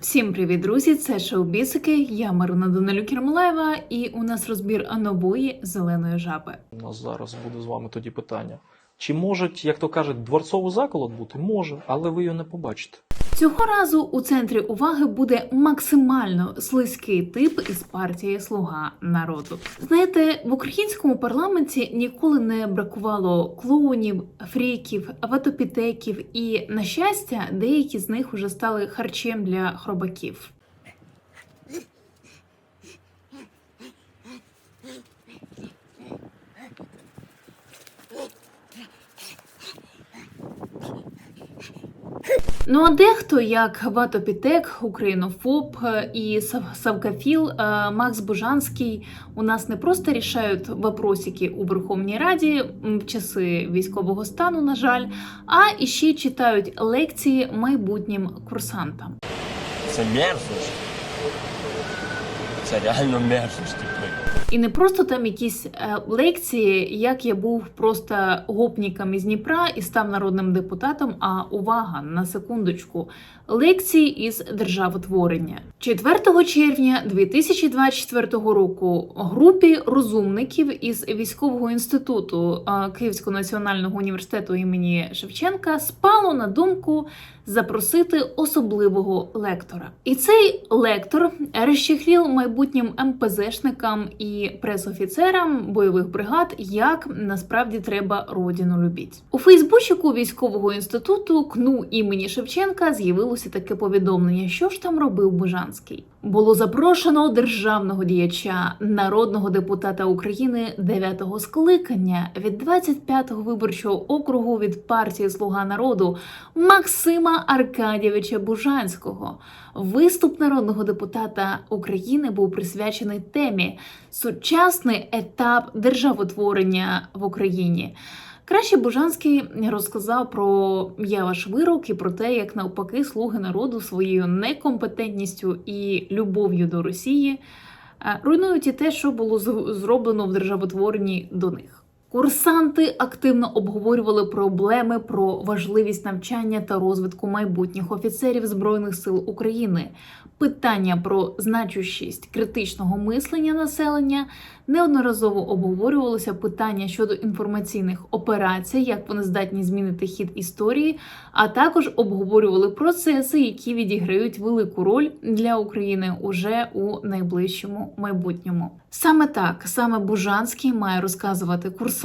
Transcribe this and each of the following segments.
Всім привіт, друзі! Це шоу Бісики. Я Марина Данилюк Кермолаєва, і у нас розбір нової зеленої жаби. У нас зараз буде з вами тоді питання. Чи можуть, як то кажуть, дворцовий заколот бути? Може, але ви його не побачите. Цього разу у центрі уваги буде максимально слизький тип із партії Слуга народу. Знаєте, в українському парламенті ніколи не бракувало клоунів, фріків, ватопітеків, і на щастя, деякі з них вже стали харчем для хробаків. Ну а дехто, як Ватопітек, Українофоб е, і Савкафіл, е, Макс Бужанський, у нас не просто рішають вопросики у Верховній Раді в часи військового стану, на жаль, а іще й читають лекції майбутнім курсантам. Це мерзость. Це реально мерзость, типу. І не просто там якісь е, лекції, як я був просто гопніком із Дніпра і став народним депутатом. А увага на секундочку. Лекції із державотворення 4 червня 2024 року групі розумників із військового інституту Київського національного університету імені Шевченка спало на думку запросити особливого лектора. І цей лектор розчехлів майбутнім МПЗшникам і пресофіцерам бойових бригад, як насправді треба родину любіть. У Фейсбучику військового інституту КНУ імені Шевченка з'явилося таке повідомлення, що ж там робив Бужанський. Було запрошено державного діяча, народного депутата України 9-го скликання від 25-го виборчого округу від партії Слуга народу Максима Аркадійовича Бужанського. Виступ народного депутата України був присвячений темі сучасний етап державотворення в Україні. Краще Бужанський розказав про яваш ваш вирок і про те, як навпаки слуги народу своєю некомпетентністю і любов'ю до Росії е, руйнують і те, що було зроблено в державотворенні до них. Курсанти активно обговорювали проблеми про важливість навчання та розвитку майбутніх офіцерів Збройних сил України. Питання про значущість критичного мислення населення неодноразово обговорювалося питання щодо інформаційних операцій, як вони здатні змінити хід історії, а також обговорювали процеси, які відіграють велику роль для України уже у найближчому майбутньому. Саме так, саме Бужанський має розказувати курсантам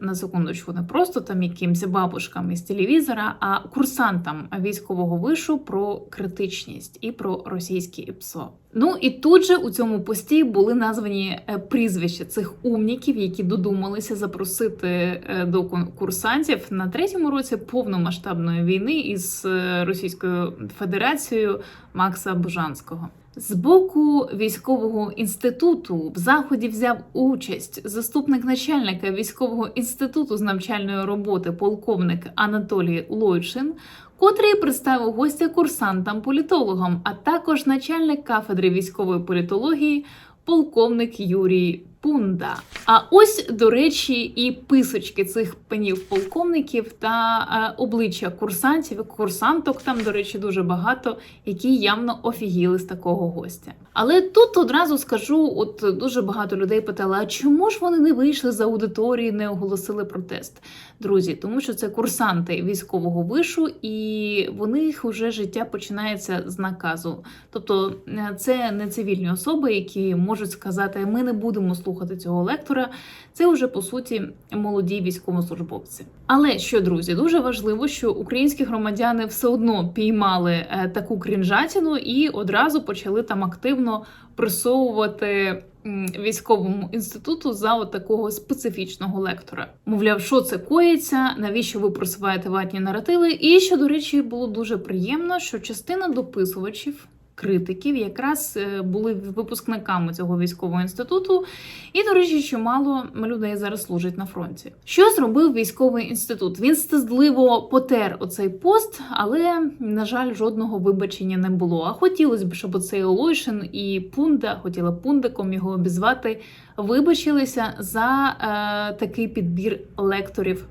на секундочку, не просто там якимсь бабушкам із телевізора, а курсантам військового вишу про критичність і про російське ІПСО. Ну і тут же у цьому пості були названі е, прізвища цих умніків, які додумалися запросити е, до курсантів на третьому році повномасштабної війни із е, Російською Федерацією Макса Бужанського. З боку військового інституту в заході взяв участь заступник начальника військового інституту з навчальної роботи полковник Анатолій Лойшин, котрий представив гостя курсантам-політологам, а також начальник кафедри військової політології, полковник Юрій Пунда. А ось, до речі, і писочки цих панів полковників та е, обличчя курсантів, курсанток там, до речі, дуже багато, які явно офігіли з такого гостя. Але тут одразу скажу: от дуже багато людей питали: а чому ж вони не вийшли з аудиторії, не оголосили протест? Друзі, тому що це курсанти військового вишу, і в них вже життя починається з наказу. Тобто е, це не цивільні особи, які можуть сказати, ми не будемо слухати цього лектора. Це вже по суті молоді військовослужбовці. Але що, друзі, дуже важливо, що українські громадяни все одно піймали е, таку крінжатіну і одразу почали там активно просовувати м, військовому інституту за такого специфічного лектора. Мовляв, що це коїться, навіщо ви просуваєте ватні наративи? І що, до речі, було дуже приємно, що частина дописувачів. Критиків якраз е, були випускниками цього військового інституту, і, до речі, чимало людей зараз служать на фронті. Що зробив військовий інститут? Він стидливо потер оцей пост, але на жаль, жодного вибачення не було. А хотілося б, щоб оцей Олойшин і Пунда, хотіла пундиком його обізвати, вибачилися за е, такий підбір лекторів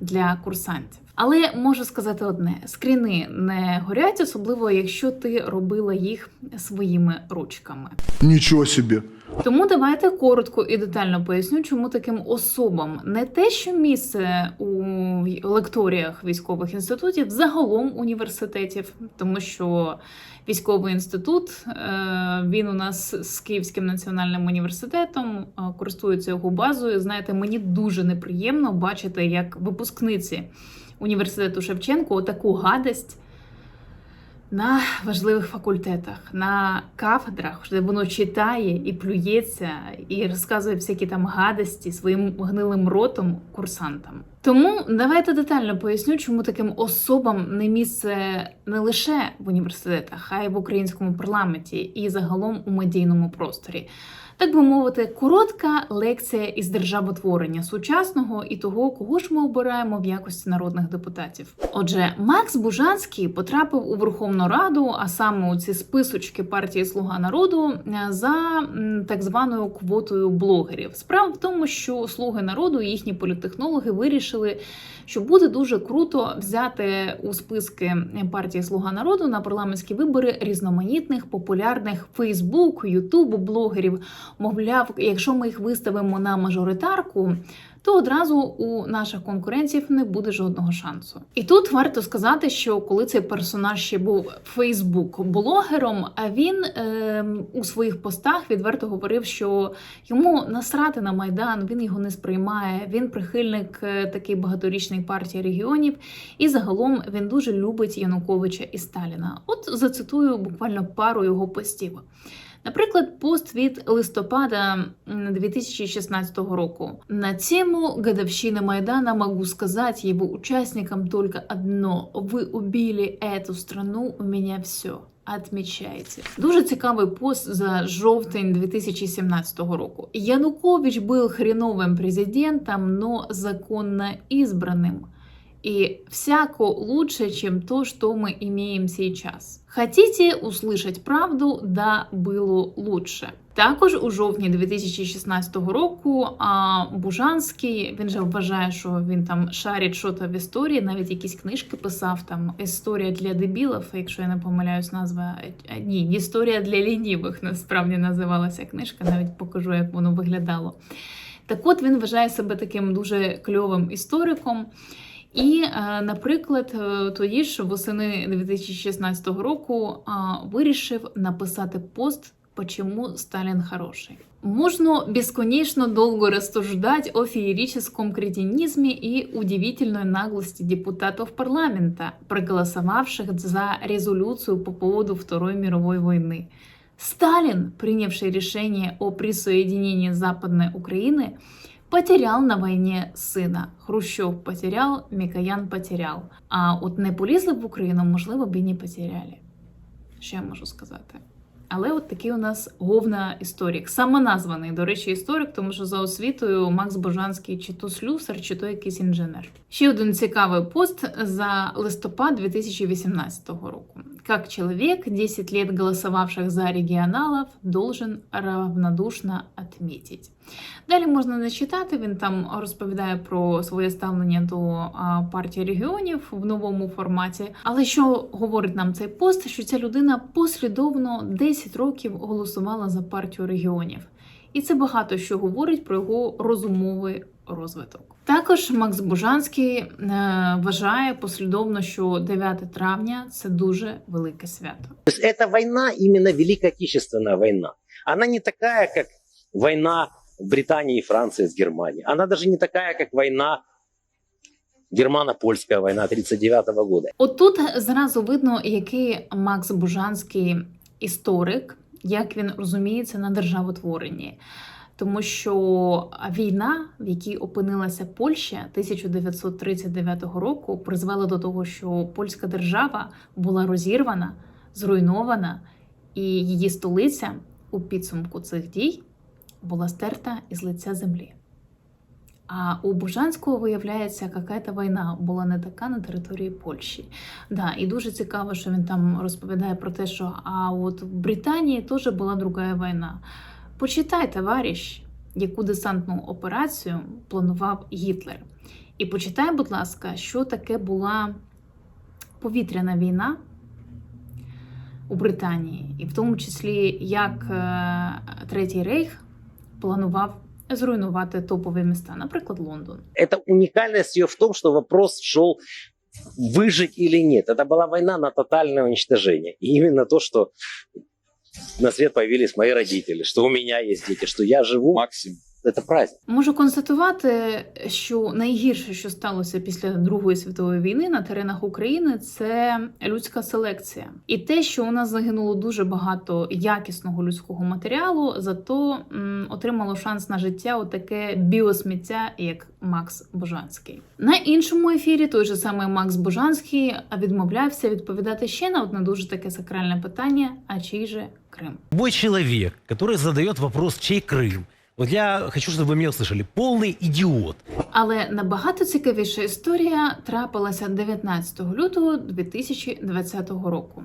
для курсантів. Але можу сказати одне: скріни не горять, особливо якщо ти робила їх своїми ручками. Ничего себе. Тому давайте коротко і детально поясню, чому таким особам не те, що місце у лекторіях військових інститутів, загалом університетів, тому що військовий інститут е, він у нас з Київським національним університетом е, користується його базою. Знаєте, мені дуже неприємно бачити, як випускниці університету Шевченко таку гадость на важливих факультетах, на кафедрах, де воно читає і плюється, і розказує всякі там гадості своїм гнилим ротом курсантам. Тому давайте детально поясню, чому таким особам не місце не лише в університетах, а й в українському парламенті і загалом у медійному просторі. Так би мовити, коротка лекція із державотворення сучасного і того, кого ж ми обираємо в якості народних депутатів. Отже, Макс Бужанський потрапив у Верховну Раду, а саме у ці списочки партії Слуга народу за так званою квотою блогерів. Справа в тому, що слуги народу і їхні політтехнологи вирішили, що буде дуже круто взяти у списки партії Слуга народу на парламентські вибори різноманітних популярних Фейсбук, Ютуб блогерів. Мовляв, якщо ми їх виставимо на мажоритарку, то одразу у наших конкурентів не буде жодного шансу. І тут варто сказати, що коли цей персонаж ще був Фейсбук-блогером, а він е, у своїх постах відверто говорив, що йому насрати на майдан, він його не сприймає. Він прихильник е, такий багаторічної партії регіонів, і загалом він дуже любить Януковича і Сталіна. От зацитую буквально пару його постів. Наприклад, пост від листопада м, 2016 року. На тему годовщины Майдана могу сказать его участникам только одно. Вы убили эту страну, у меня все. Отмічайте. Дуже цікавий пост за жовтень 2017 року. Янукович был хреновым президентом, но законно избранным. И всяко лучше, чем то, что мы имеем сейчас. Хотите услышать правду? Да, було лучше. Також у жовтні 2016 року а, Бужанський він же вважає, що він там шарить щось в історії, навіть якісь книжки писав там Історія для дебілів, якщо я не помиляюсь, назва е, ні, історія для лінівих насправді називалася книжка. Навіть покажу, як воно виглядало. Так от він вважає себе таким дуже кльовим істориком. І, е, наприклад, е, тоді ж восени 2016 року вирішив написати пост «Почему Сталин хороший». Можно бесконечно долго рассуждать о феерическом кретинизме и удивительной наглости депутатов парламента, проголосовавших за резолюцию по поводу Второй мировой войны. Сталин, принявший решение о присоединении Западной Украины, потерял на війні сина. Хрущов потерял, Мікоян потерял. А от не полізли в Україну, можливо, б і не потеряли. Що я можу сказати? Але от такий у нас говна історик. Самоназваний, до речі, історик, тому що за освітою Макс Божанський чи то слюсар, чи то якийсь інженер. Ще один цікавий пост за листопад 2018 року. Как человек, 10 лет голосовавших за регіоналів, должен равнодушно отметить. Далі можна не читати. Він там розповідає про своє ставлення до партії регіонів в новому форматі. Але що говорить нам цей пост? Що ця людина послідовно 10 років голосувала за партію регіонів. І це багато що говорить про його розумовий розвиток. Також Макс Бужанський е, вважає послідовно, що 9 травня це дуже велике свято. То есть эта война именно Великая Отечественная война. Не такая, как война Британии и Франции с Германией. Она даже не такая, как война германо-польская война 1939 года. От тут зразу видно, який Макс Бужанський історик, як він розуміється на державотворенні. Тому що війна, в якій опинилася Польща 1939 року, призвела до того, що польська держава була розірвана, зруйнована, і її столиця у підсумку цих дій була стерта із лиця землі. А у Бужанського, виявляється, какая-то війна була не така на території Польщі. Да, і дуже цікаво, що він там розповідає про те, що а от в Британії теж була друга війна. Почитай, товариш, яку десантну операцію планував Гітлер. І почитай, будь ласка, що таке була повітряна війна у Британії, і в тому числі як е, Третій Рейх планував зруйнувати топові міста, наприклад, Лондон. Это уникальность ее в том, что вопрос шел выжить или нет. Это была война на тотальное уничтожение. И именно то, что на свет появились мои родители, что у меня есть дети, что я живу, Максим. это праздник. Можу констатувати, що найгірше, що сталося після Другої світової війни на теренах України, це людська селекція, і те, що у нас загинуло дуже багато якісного людського матеріалу, зато м, отримало шанс на життя отаке біосміття, як Макс Божанський. На іншому ефірі той же самий Макс Божанський відмовлявся відповідати ще на одне дуже таке сакральне питання: а чий же Крим? Любой человек, который задает вопрос, чей Крым, вот я хочу, чтобы вы меня услышали, полный идиот. Але набагато цікавіша історія трапилася 19 лютого 2020 року.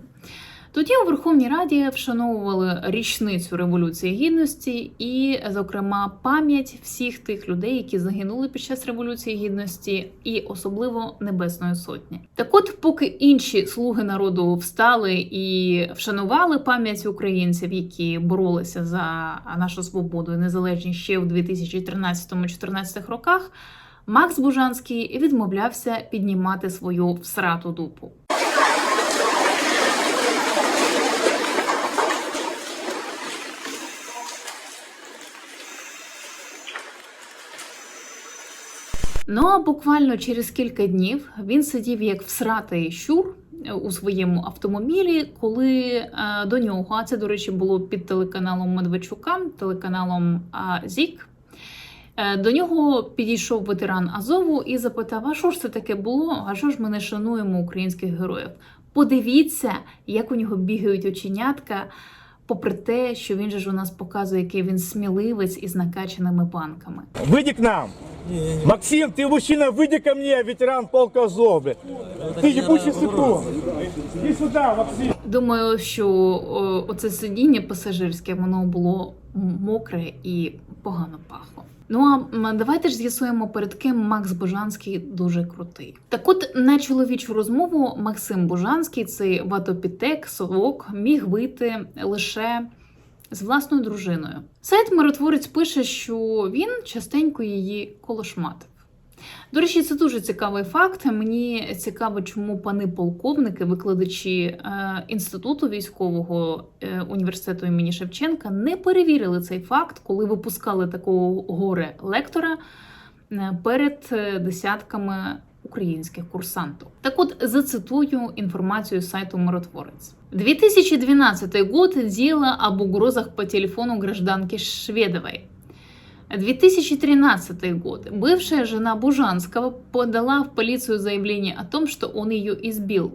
Тоді у Верховній Раді вшановували річницю Революції Гідності і, зокрема, пам'ять всіх тих людей, які загинули під час Революції Гідності, і особливо Небесної Сотні. Так от, поки інші слуги народу встали і вшанували пам'ять українців, які боролися за нашу свободу і незалежність ще в 2013-2014 роках, Макс Бужанський відмовлявся піднімати свою всрату дупу. Ну а буквально через кілька днів він сидів як всратий щур е, у своєму автомобілі, коли е, до нього, а це, до речі, було під телеканалом Медведчука, телеканалом ЗІК. е, До нього підійшов ветеран Азову і запитав: а що ж це таке було? А що ж ми не шануємо українських героїв? Подивіться, як у нього бігають оченятка, попри те, що він же ж у нас показує, який він сміливець із накачаними банками. Выйди к нам. Максим, ты мужчина, выйди ко мне, ветеран полка Азов, блядь. Ты ебучий сыкун. Иди сюда, Максим. Думаю, що о, оце сидіння пасажирське воно було м- мокре і погано пахло. Ну а давайте ж з'ясуємо, перед ким Макс Божанський дуже крутий. Так от на чоловічу розмову Максим Божанський, цей ватопітек, совок, міг вийти лише з власною дружиною. Сайт миротворець пише, що він частенько її колошматив. До речі, це дуже цікавий факт. Мені цікаво, чому пани полковники, викладачі е, інституту військового е, університету імені Шевченка, не перевірили цей факт, коли випускали такого горе лектора е, перед десятками українських курсантів. Так от зацитую інформацію з сайту Миротворець. 2012 год – дело об угрозах по телефону гражданки Шведовой. 2013 год. Бывшая жена Бужанского подала в полицию заявление о том, что он ее избил.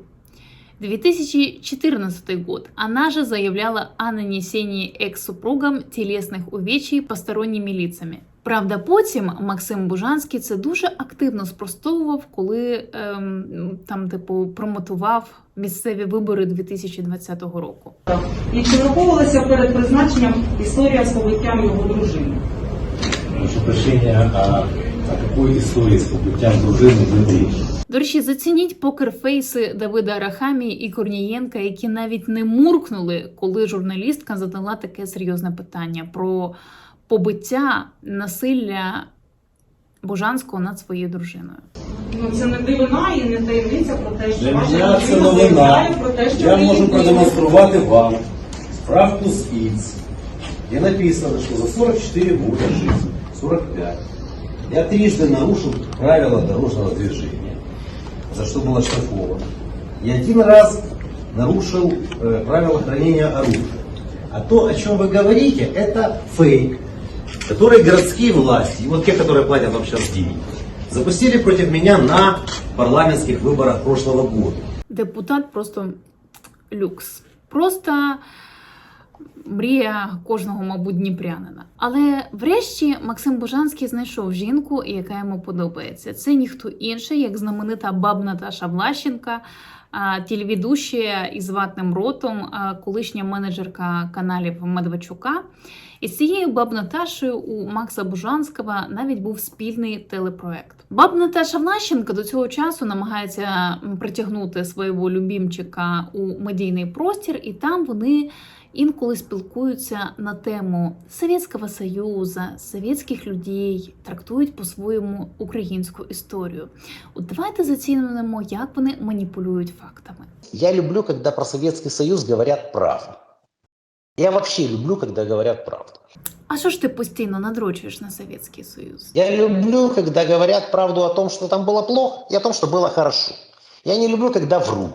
2014 год. Она же заявляла о нанесении экс-супругам телесних увечий посторонніми лицами. Правда, потім Максим Бужанський це дуже активно спростовував, коли ем, там, типу, промотував місцеві вибори 2020 року. І чи враховувалася перед призначенням історія з побиттям його дружини? Прошу прощения, а о какой истории с побытием дружины вы речь? До речі, зацініть покерфейси Давида Арахамі і Корнієнка, які навіть не муркнули, коли журналістка задала таке серйозне питання про побиття насилля Божанського над своєю дружиною. Ну це не дивина і не таємниця про те, що Для ваша меня це дружина новина. заявляє про те, що Я ви можу її продемонструвати вам справку з ІЦ, где написано, что за 44 года жизни, 45, я трижды нарушил правила дорожного движения, за что был оштрафован. И один раз нарушил э, правила хранения оружия. А то, о чем вы говорите, это фейк, который городские власти, вот те, которые платят вам сейчас деньги, запустили против меня на парламентских выборах прошлого года. Депутат просто люкс. Просто мрія кожного, мабуть, дніпрянина. Але врешті Максим Божанський знайшов жінку, яка йому подобається. Це ніхто інший, як знаменита баб Наташа Влащенка, а, телеведущая із ватним ротом, колишня менеджерка каналів Медведчука. І з цією баб Наташею у Макса Бужанського навіть був спільний телепроект. Баб Наташа Влащенко до цього часу намагається притягнути свого любімчика у медійний простір, і там вони інколи спілкуються на тему Совєтського Союзу, совєтських людей, трактують по-своєму українську історію. От давайте зацінимо, як вони маніпулюють фактами. Я люблю, когда про Советский Союз говорят правду. Я вообще люблю, когда говорят правду. А що ж ти постійно надрочуєш на Совєтський Союз? Я люблю, когда говорят правду о том, что там было плохо, и о том, что было хорошо. Я не люблю, когда врут.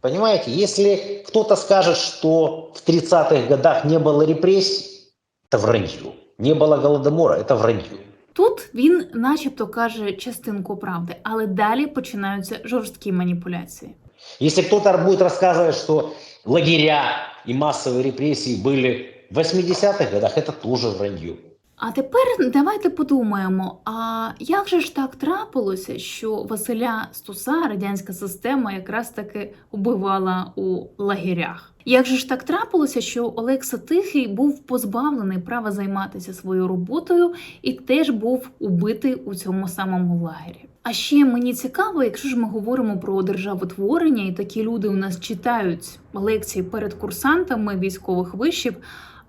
Понимаете, если кто-то скажет, что в 30-х годах не было репрессий, это вранье. Не было голодомора, это вранье. Тут він, начебто, каже частинку правди, але далі починаються жорсткі маніпуляції. Если кто-то будет рассказывать, что лагеря и массовые репрессии были в 80-х годах, это тоже вранье. А тепер давайте подумаємо: а як же ж так трапилося, що Василя Стуса радянська система якраз таки убивала у лагерях? Як же ж так трапилося, що Олекса Тихий був позбавлений права займатися своєю роботою і теж був убитий у цьому самому лагері? А ще мені цікаво, якщо ж ми говоримо про державотворення, і такі люди у нас читають лекції перед курсантами військових вишів.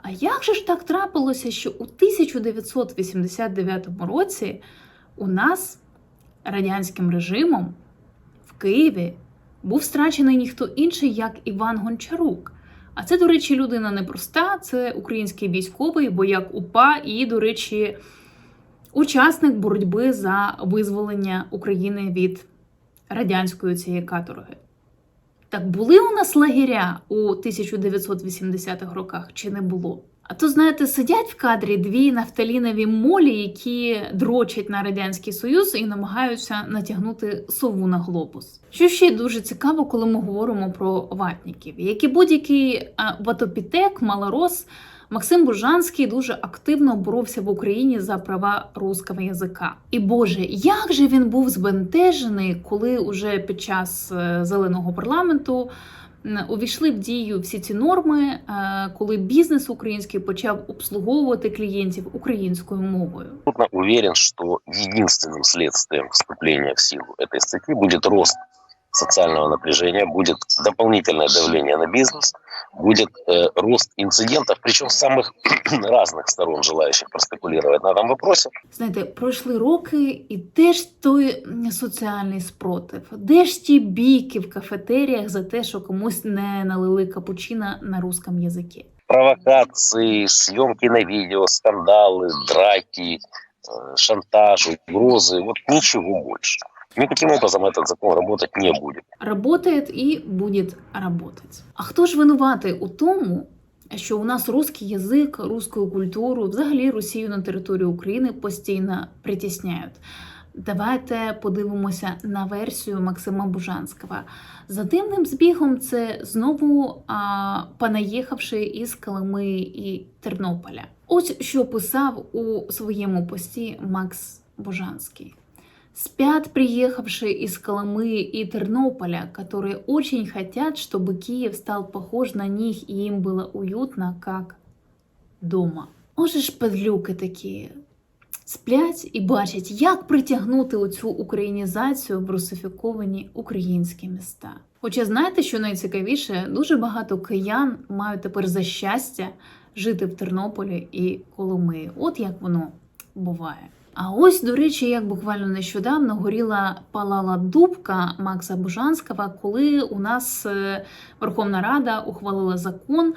А як же ж так трапилося, що у 1989 році у нас радянським режимом в Києві був страчений ніхто інший, як Іван Гончарук? А це, до речі, людина непроста, це український військовий, бояк УПА і, до речі, учасник боротьби за визволення України від радянської цієї каторги. Так були у нас лагеря у 1980-х роках чи не було? А то, знаєте, сидять в кадрі дві нафталінові молі, які дрочать на Радянський Союз і намагаються натягнути сову на глобус. Що ще дуже цікаво, коли ми говоримо про ватників, як і будь-який ватопітек, малорос, Максим Бужанський дуже активно боровся в Україні за права русского язика. І Боже, як же він був збентежений, коли уже під час е, зеленого парламенту увійшли в дію всі ці норми, е, коли бізнес український почав обслуговувати клієнтів українською мовою. абсолютно уверен, что единственным следствием вступления в силу этой статьи будет рост социального напряжения, будет дополнительное давление на бизнес, будет э, рост инцидентов, причем с самых разных сторон желающих простекулировать на этом вопросе. Знаєте, пройшли роки, і де ж той м, соціальний спротив? Де ж ті бійки в кафетеріях за те, що комусь не налили капучино на русском язикі? Провокации, съемки на видео, скандалы, драки, э, шантаж, угрозы, вот ничего больше. Никаким образом этот закон работать не будет. Работает і буде работать. А хто ж винуватий у тому, що у нас русський язик, русську культуру, взагалі Росію на території України постійно притісняють? Давайте подивимося на версію Максима Бужанського. За дивним збігом, це знову а, понаїхавши із Колими і Тернополя. Ось що писав у своєму пості Макс Бужанський Спят приехавшие из Колымы и Тернополя, которые очень хотят, чтобы Киев стал похож на них и им было уютно, как дома. Може ж подлюки такі сплять і бачать, як притягнути оцю українізацію в русифіковані українські міста. Хоча знаєте, що найцікавіше, дуже багато киян мають тепер за щастя жити в Тернополі і Коломиї. От як воно буває. А ось, до речі, як буквально нещодавно горіла палала дубка Макса Бужанського, коли у нас е, Верховна Рада ухвалила закон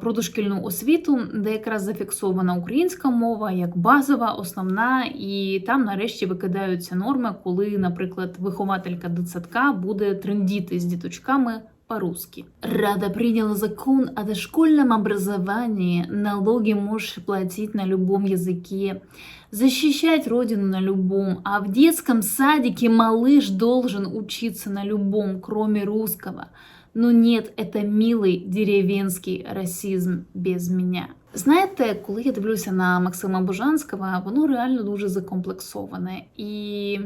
про дошкільну освіту, де якраз зафіксована українська мова як базова, основна, і там нарешті викидаються норми, коли, наприклад, вихователька дитсадка буде трендіти з діточками по-русски. Рада приняла закон о дошкольном образовании. Налоги можешь платить на любом языке. Защищать родину на любом. А в детском садике малыш должен учиться на любом, кроме русского. Но нет, это милый деревенський расизм без меня. Знаєте, коли я дивлюся на Максима Божанського, воно реально дуже закомплексоване. І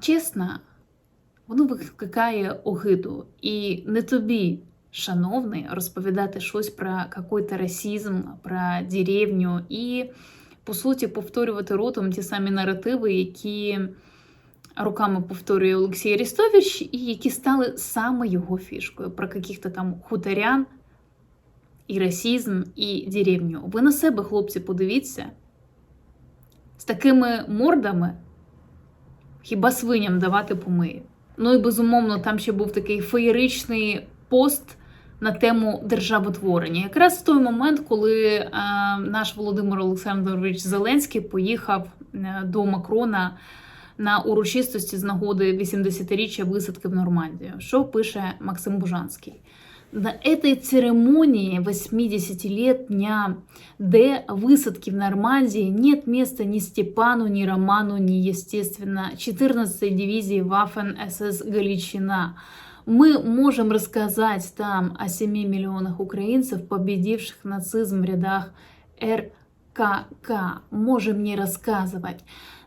чесно, воно викликає огиду. І не тобі, шановний, розповідати щось про якийсь расизм, про деревню і, по суті, повторювати ротом ті самі наративи, які руками повторює Олексій Арістович, і які стали саме його фішкою про каких-то там хуторян, і расізм, і деревню. Ви на себе, хлопці, подивіться. З такими мордами хіба свиням давати помиї. Ну і безумовно, там ще був такий феєричний пост на тему державотворення. Якраз в той момент, коли е, наш Володимир Олександрович Зеленський поїхав е, до Макрона на урочистості з нагоди 80-річчя висадки в Нормандію. Що пише Максим Бужанський? На этой церемонии 80 лет дня Д высадки в Нормандии нет места ни Степану, ни Роману, ни, естественно, 14-й дивизии Waffen-СС «Галичина». Мы можем рассказать там о 7 миллионах украинцев, победивших нацизм в рядах РКК. Можем не рассказывать.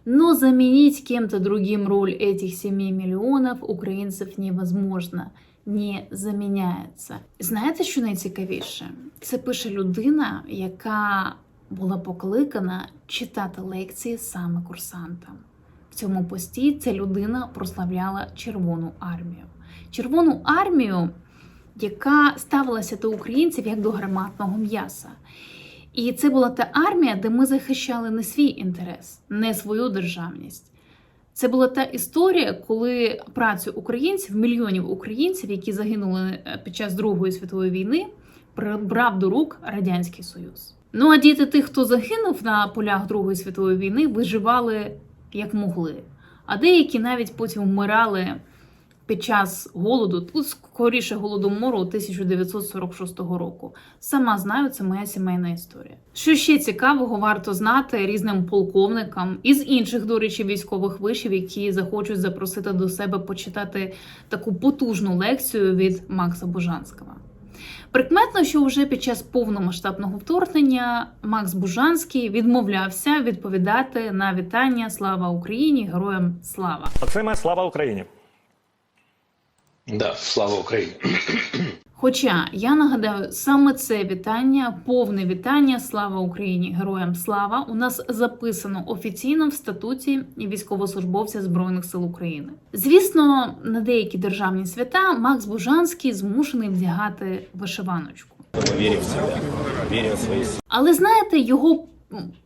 Но заменить кем-то другим роль этих 7 миллионов украинцев невозможно. Не заміняється. Знаєте, що найцікавіше? Це пише людина, яка була покликана читати лекції саме курсантам. В цьому пості ця людина прославляла Червону армію. Червону армію, яка ставилася до українців як до гарматного м'яса. І це була та армія, де ми захищали не свій інтерес, не свою державність. Це була та історія, коли працю українців, мільйонів українців, які загинули е, під час Другої світової війни, прибрав до рук Радянський Союз. Ну а діти тих, хто загинув на полях Другої світової війни, виживали як могли. А деякі навіть потім вмирали під час голоду, тут скоріше голодомору 1946 року. Сама знаю, це моя сімейна історія. Що ще цікавого варто знати різним полковникам із інших, до речі, військових вишів, які захочуть запросити до себе почитати таку потужну лекцію від Макса Бужанського. Прикметно, що вже під час повномасштабного вторгнення Макс Бужанський відмовлявся відповідати на вітання Слава Україні! Героям слава! Максиме, слава Україні! Да, слава Украине. Хоча я нагадаю, саме це вітання, повне вітання, слава Україні, героям слава, у нас записано офіційно в статуті військовослужбовця Збройних сил України. Звісно, на деякі державні свята Макс Бужанський змушений вдягати вишиваночку. Верим в себя, верим в силы. Але знаєте, його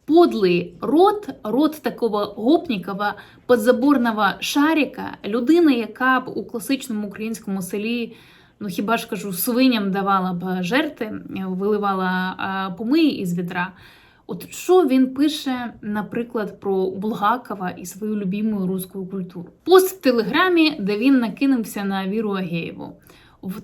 подлий рот, рот такого гопнікова, подзаборного шарика, людина, яка б у класичному українському селі, ну хіба ж кажу, свиням давала б жерти, виливала помиї із відра. От що він пише, наприклад, про Булгакова і свою любиму руську культуру? Пост в телеграмі, де він накинувся на Віру Агеєву.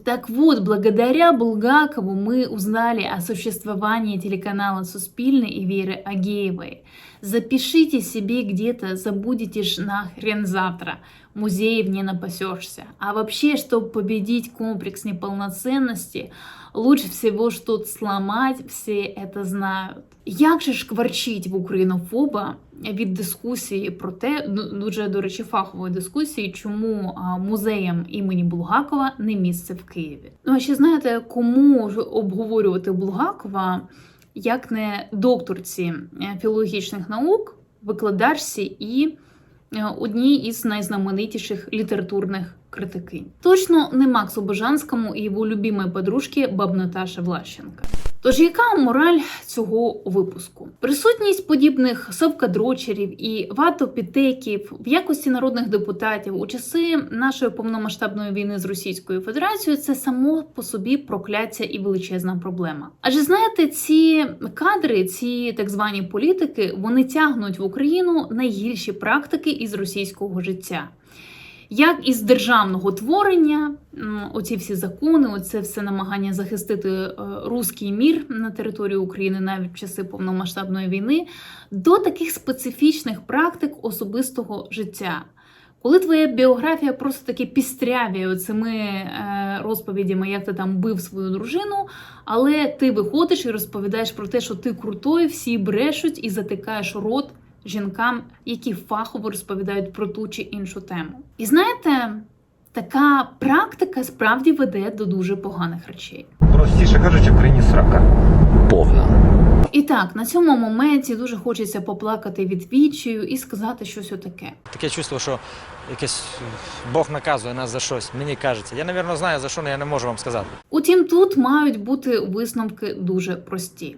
Так вот, благодаря Булгакову мы узнали о существовании телеканала Суспильный и Веры Агеевой. Запишите себе где-то, забудете ж нахрен завтра. Музеев не напасешься. А вообще, чтобы победить комплекс неполноценности, лучше всего что-то сломать, все это знают. Як же ж кварчить в українофоба від дискусії про те, ну, дуже, до речі, фахової дискусії, чому музеям імені Булгакова не місце в Києві. Ну а ще знаєте, кому обговорювати Булгакова, як не докторці е, філологічних наук, викладачці і одній із найзнаменитіших літературних критикинь. Точно не Максу Божанському і його любимої подружки баб Наташі Влащенка. Тож яка мораль цього випуску? Присутність подібних совкадрочерів і ватопітеків в якості народних депутатів у часи нашої повномасштабної війни з Російською Федерацією це само по собі прокляття і величезна проблема. Адже знаєте, ці кадри, ці так звані політики, вони тягнуть в Україну найгірші практики із російського життя. Як із державного творення, оці всі закони, оце все намагання захистити е, руський мір на території України навіть в часи повномасштабної війни, до таких специфічних практик особистого життя. Коли твоя біографія просто таки пістрявіє цими е, розповідями, як ти там бив свою дружину, але ти виходиш і розповідаєш про те, що ти крутой, всі брешуть і затикаєш рот жінкам, які фахово розповідають про ту чи іншу тему. І знаєте, така практика справді веде до дуже поганих речей. Простіше кажучи, в країні срака. Повна. І так, на цьому моменті дуже хочеться поплакати від відчаю і сказати щось отаке. Таке чувство, що якесь Бог наказує нас за щось. Мені кажеться. Я, напевно, знаю за що, але я не можу вам сказати. Утім, тут мають бути висновки дуже прості.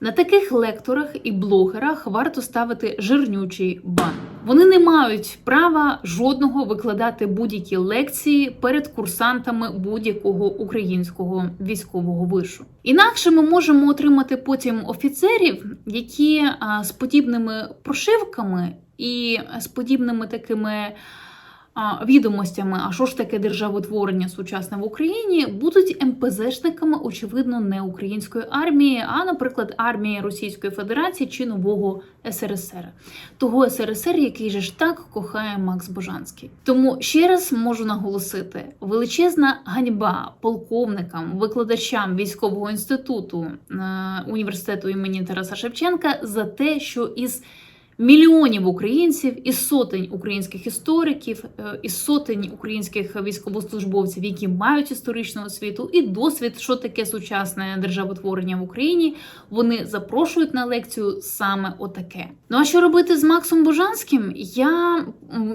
На таких лекторах і блогерах варто ставити жирнючий бан. Вони не мають права жодного викладати будь-які лекції перед курсантами будь-якого українського військового вишу. Інакше ми можемо отримати потім офіцерів, які з подібними прошивками і з подібними такими відомостями, а що ж таке державотворення сучасне в Україні, будуть МПЗшниками, очевидно, не української армії, а, наприклад, армії Російської Федерації чи нового СРСР, того СРСР, який же ж так кохає Макс Божанський. Тому ще раз можу наголосити: величезна ганьба полковникам, викладачам військового інституту е, університету імені Тараса Шевченка за те, що із мільйонів українців, із сотень українських істориків, е, із сотень українських військовослужбовців, які мають історичну освіту і досвід, що таке сучасне державотворення в Україні, вони запрошують на лекцію саме отаке. Ну а що робити з Максом Божанським? Я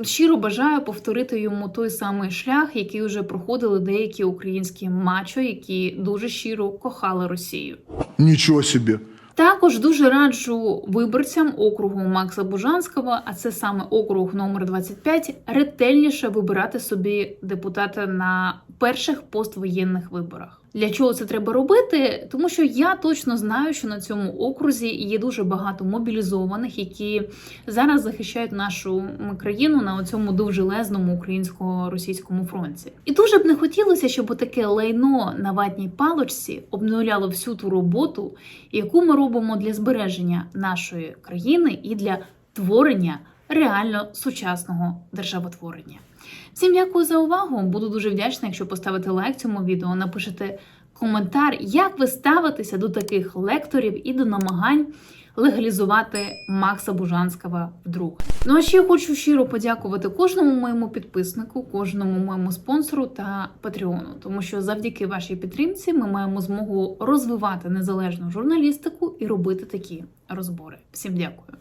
щиро бажаю повторити йому той самий шлях, який вже проходили деякі українські мачо, які дуже щиро кохали Росію. Ничего себе. Також дуже раджу виборцям округу Макса Бужанського, а це саме округ номер 25, ретельніше вибирати собі депутата на перших поствоєнних виборах. Для чого це треба робити? Тому що я точно знаю, що на цьому окрузі є дуже багато мобілізованих, які зараз захищають нашу країну на цьому довжелезному українсько-російському фронті. І дуже б не хотілося, щоб таке лайно на ватній палочці обнуляло всю ту роботу, яку ми робимо для збереження нашої країни і для творення реально сучасного державотворення. Всім дякую за увагу. Буду дуже вдячна, якщо поставите лайк цьому відео, напишете коментар, як ви ставитеся до таких лекторів і до намагань легалізувати Макса Бужанського вдруг. Ну а ще хочу щиро подякувати кожному моєму підписнику, кожному моєму спонсору та патреону, тому що завдяки вашій підтримці ми маємо змогу розвивати незалежну журналістику і робити такі розбори. Всім дякую.